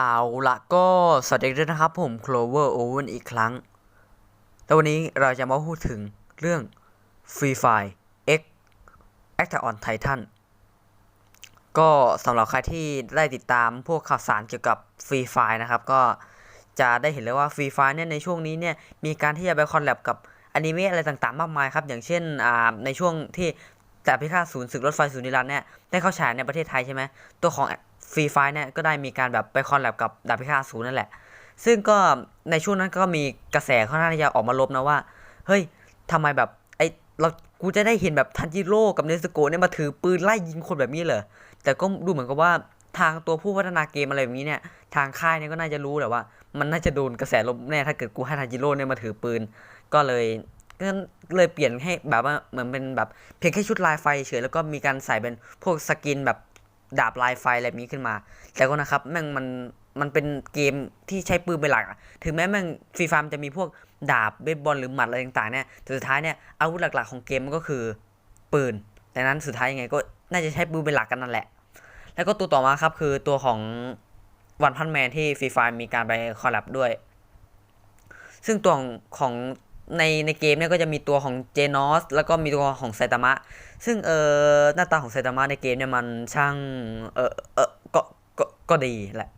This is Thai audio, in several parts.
เอาละก็สวัสดีด้วยนะครับผม Clover Owen อีกครั้งแต่วันนี้เราจะมาพูดถึงเรื่อง Free Fire X Attack on Titan ก็สำหรับใครที่ได้ติดตามพวกข่าวสารเกี่ยวกับ Free Fire นะครับ ก็จะได้เห็นเลยว่า Free Fire เนี่ยในช่วงนี้เนี่ยมีการที่จะไปคอลแลบกับอนิเมะอะไรต่างๆ มากมายครับ อย่างเช่นในช่วงที่แต่พิฆาตศูนย์ศึกรถไฟศูนย์นิรันดร์เนี่ยได้เข้าฉายในประเทศไทยใช่ไหมตัวของ ฟรีไฟเนี่ยก็ได้มีการแบบไปคอลแลบกับดาบพิฆาตศูนย์นั่นแหละ ซึ่งก็ในช่วงนั้นก็มีกระแสค่อนข้างจะออกมาลบนะว่า เฮ้ยทำไมแบบไอเรากูจะได้เห็นแบบทันจิโร่กับเนสโกเนี่ยมาถือปืนไล่ยิงคนแบบนี้เหรอแต่ก็ดูเหมือนกับว่าทางตัวผู้พัฒนาเกมอะไรแบบนี้เนี่ย ทางค่ายเนี่ยก็น่าจะรู้แหละว่า มันน่าจะโดนกระแสลบแน่ถ้าเกิดกูให้ทันจิโร่เนี่ยมาถือปืน ก็เลยก็เลยเปลี่ยนให้แบบว่าเหมือนเป็นแบบเพียงแค่ชุดลายไฟเฉยแล้วก็มีการใส่เป็นพวกสกินแบบ ดาบลายไฟอะไรแบบนี้ขึ้นมา แต่ก็นะครับแม่งมันมันเป็นเกมที่ใช้ปืนเป็นหลักอะถึงแม้แม่งฟรีฟาร์มจะมีพวกดาบเบสบอลหรือหมัดอะไรต่างๆเนี่ยแต่สุดท้ายเนี่ยอาวุธหลักๆของเกมมันก็คือปืนดังนั้นสุดท้ายยังไงก็น่าจะใช้ปืนเป็นหลักกันนั่นแหละ แล้วก็ตัวต่อมาครับคือตัวของวันพันแมนที่ฟรีฟาร์มีการไปคอลแลบด้วย ซึ่งตัวของ ในในเกมเนี่ยก็จะมีตัวของเจนอสแล้วก็มีตัวของไซตามะ ซึ่งเออหน้าตาของไซตามะในเกมเนี่ยมันช่างเออเออก็ก็ก็ดีแหละ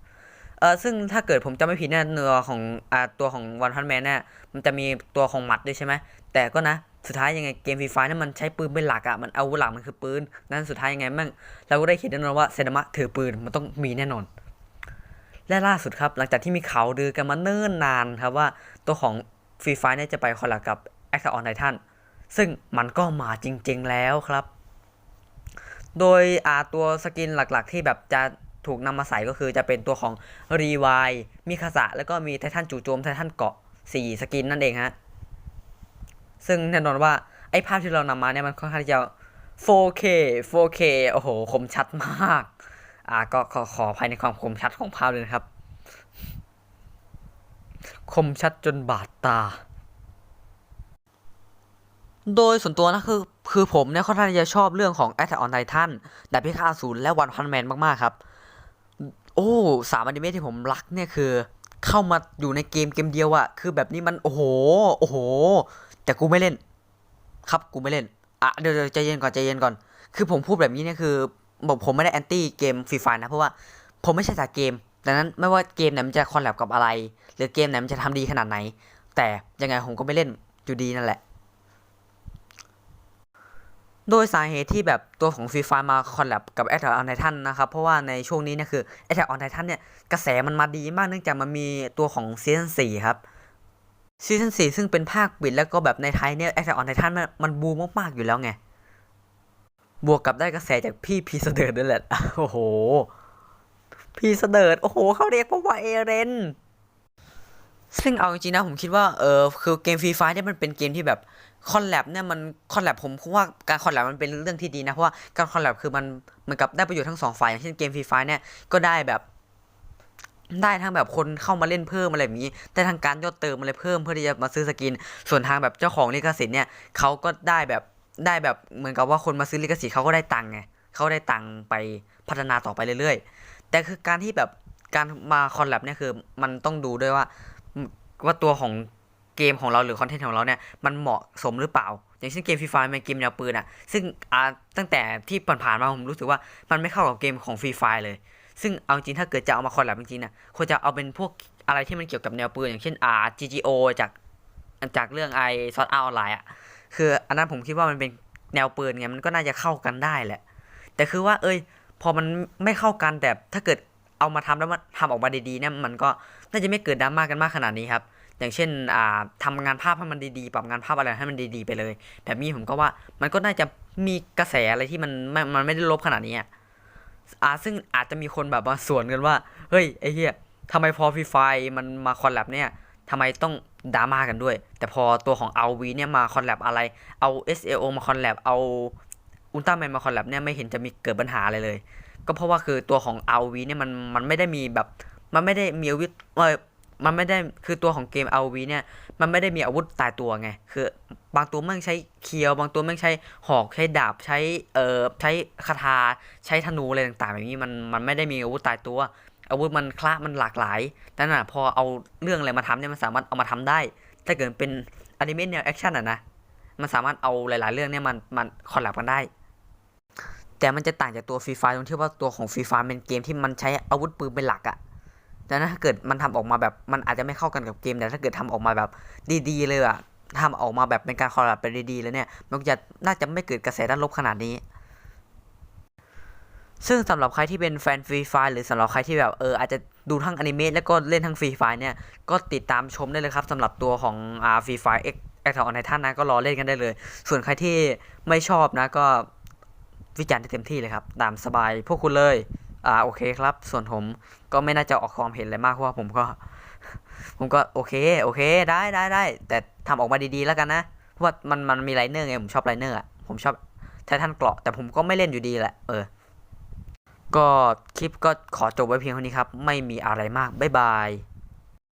เออซึ่งถ้าเกิดผมจำไม่ผิดเนี่ยเนื้อของอ่าตัวของวันพันแมนเนี่ยมันจะมีตัวของหมัดด้วยใช่ไหมแต่ก็นะสุดท้ายยังไงเกมฟรีไฟนี่ยมันใช้ปืนเป็นหลักอะมันอาวุธหลักมันคือปืนนั้นสุดท้ายยังไงแม่งเราก็ได้เห็นแน่นอนว่าไซตามะถือปืนมันต้องมีแน่นอน และล่าสุดครับหลังจากที่มีข่าวดือกันมาเนิ่นนานครับว่าตัวของ ฟรีไฟเนี่ยจะไปคอลแลบกับ Attack on Titan ซึ่งมันก็มาจริง ๆ แล้วครับ โดยอาตัวสกินหลักๆ ที่แบบจะถูกนำมาใส่ก็คือจะเป็นตัวของรีวายมีคาสะแล้วก็มีไททันจู่โจมไททันเกาะ 4 สกินนั่นเองฮะ ซึ่งแน่นอนว่า ไอ้ภาพที่เรานำมาเนี่ยมันค่อนข้างจะ 4K 4K โอ้โห คมชัดมาก อ่าก็ขอขอภายในความคมชัดของภาพเลยนะครับ คมชัดจนบาดตา โดยส่วนตัวนะคือคือผมเนี่ยค่อนข้างจะชอบเรื่องของ Attack on Titan ดาบพิฆาตอสูรและวันพันแมนมากๆครับ โอ้สามอนิเมะที่ผมรักเนี่ยคือ เข้ามาอยู่ในเกมเกมเดียวอะคือแบบนี้มันโอ้โหโอ้โห แต่กูไม่เล่น ครับกูไม่เล่นอะเดี๋ยวเดี๋ยวใจเย็นก่อนใจเย็นก่อน คือผมพูดแบบนี้เนี่ยคือบอกผมไม่ได้แอนตี้เกมฟรีไฟนะเพราะว่าผมไม่ใช่จากเกม ดังนั้นไม่ว่าเกมไหนมันจะคอลแลบกับอะไร หรือเกมไหนมันจะทำดีขนาดไหน แต่ยังไงผมก็ไม่เล่นอยู่ดีนั่นแหละ โดยสาเหตุที่แบบตัวของฟรีไฟมาคอลแลบกับ Attack on Titan นะครับ เพราะว่าในช่วงนี้เนี่ยคือ Attack on Titan เนี่ยกระแสมันมาดีมากเนื่องจากมันมีตัวของซีซั่น4ครับซีซั่น4ซึ่งเป็นภาคปิดแล้วก็แบบในไทยเนี่ย Attack on Titan มันมันบูมมากๆอยู่แล้วไง บวกกับได้กระแสจากพี่พีเสดิร์ด้วยแหละ โอ้โห พี่เสดิร์ดโอ้โห เขาเรียกว่าเอเรนซึ่งเอาจริงๆนะผมคิดว่าเออคือเกมฟรีไฟเนี่ยมันเป็นเกมที่แบบคอลแลบเนี่ยมันคอลแลบผมคิดว่าการคอลแลบมันเป็นเรื่องที่ดีนะเพราะว่าการคอลแลบคือมันเหมือนกับได้ประโยชน์ทั้งสองฝ่ายอย่างเช่นเกมฟรีไฟเนี่ยก็ได้แบบ ได้ทั้งแบบคนเข้ามาเล่นเพิ่มอะไรแบบนี้ได้ทางการยอดเติมอะไรเพิ่มเพื่อที่จะมาซื้อสกิน ส่วนทางแบบเจ้าของลิขสิทธิ์เนี่ยเขาก็ได้แบบได้แบบเหมือนกับว่าคนมาซื้อลิขสิทธิ์เขาก็ได้ตังค์ไงเขาได้ตังค์ไปพัฒนาต่อไปเรื่อยๆ แต่คือการที่แบบการมาคอลแลบเนี่ยคือมันต้องดูด้วยว่าว่าตัวของเกมของเราหรือคอนเทนต์ของเราเนี่ยมันเหมาะสมหรือเปล่า อย่างเช่นเกมฟรีไฟมันเกมแนวปืนอะซึ่งอาตั้งแต่ที่ผ่านๆมาผมรู้สึกว่ามันไม่เข้ากับเกมของฟรีไฟเลย ซึ่งเอาจริงถ้าเกิดจะเอามาคอลแลบจริงๆนะควรจะเอาเป็นพวกอะไรที่มันเกี่ยวกับแนวปืน อย่างเช่นอ่า GGO จากจากเรื่องไอซอสอาออนไลน์อะคืออันนั้นผมคิดว่ามันเป็นแนวปืนไงมันก็น่าจะเข้ากันได้แหละ แต่คือว่าเอ้ย พอมันไม่เข้ากันแต่ถ้าเกิดเอามาทำแล้วมันทำออกมาดีๆเนี่ยมันก็น่าจะไม่เกิดดราม่ากันมากขนาดนี้ครับอย่างเช่นอ่าทำงานภาพให้มันดีๆปรับงานภาพอะไรให้มันดีๆไปเลย แบบนี้ผมก็ว่ามันก็น่าจะมีกระแสอะไรที่มันมันไม่ได้ลบขนาดนี้อ่าซึ่งอาจจะมีคนแบบมาสวนกันว่า เฮ้ยไอ้เหี้ยทำไมพอฟรีไฟมันมาคอลแลบเนี่ยทำไมต้องดราม่ากันด้วย แต่พอตัวของ RV เนี่ยมาคอลแลบอะไร เอา SLO มาคอลแลบเอา อุลตร้าแมนมาคอลแลบเนี่ยไม่เห็นจะมีเกิดปัญหาอะไรเลย ก็เพราะว่าคือตัวของ RV เนี่ยมันมันไม่ได้มีแบบมันไม่ได้มีอาวุธเออมันไม่ได้คือตัวของเกม RV เนี่ยมันไม่ได้มีอาวุธตายตัวไง คือบางตัวแม่งใช้เคียว บางตัวแม่งใช้หอกใช้ดาบใช้เอ่อใช้คาถาใช้ธนูอะไรต่างๆแบบนี้มันมันไม่ได้มีอาวุธตายตัว อาวุธมันคละมันหลากหลายนั่นน่ะพอเอาเรื่องอะไรมาทำเนี่ยมันสามารถเอามาทำได้ ถ้าเกิดเป็นอนิเมะแนวแอคชั่นอะนะมันสามารถเอาหลายๆเรื่องเนี่ยมันมันคอลแลบกันได้ แต่มันจะต่างจากตัวฟรีไฟตรงที่ว่าตัวของฟรีไฟเป็นเกมที่มันใช้อาวุธปืนเป็นหลักอะแต่ถ้าเกิดมันทำออกมาแบบมันอาจจะไม่เข้ากันกับเกมแต่ถ้าเกิดทำออกมาแบบดีๆเลยอะทำออกมาแบบเป็นการคอลแลบไปดีๆแล้วเนี่ย มันก็จะน่าจะไม่เกิดกระแสด้านลบขนาดนี้ ซึ่งสำหรับใครที่เป็นแฟนฟรีไฟหรือสำหรับใครที่แบบเอออาจจะดูทั้งอนิเมะแล้วก็เล่นทั้งฟรีไฟเนี่ย ก็ติดตามชมได้เลยครับสำหรับตัวของอาฟรีไฟเอ็กแอคทออนไททันนะก็รอเล่นกันได้เลย ส่วนใครที่ไม่ชอบนะก็ วิจารณ์ได้เต็มที่เลยครับ ตามสบายพวกคุณเลย อ่าโอเคครับ ส่วนผมก็ไม่น่าจะออกความเห็นอะไรมากเพราะว่าผมก็ ผมก็โอเคโอเคได้ได้ได้แต่ทำออกมาดีๆแล้วกันนะเพราะว่ามันมันมีไลเนอร์ไงผมชอบไลเนอร์อะผมชอบไททันเกราะแต่ผมก็ไม่เล่นอยู่ดีแหละเออ ก็คลิปก็ขอจบไว้เพียงเท่านี้ครับ ไม่มีอะไรมากบ๊ายบาย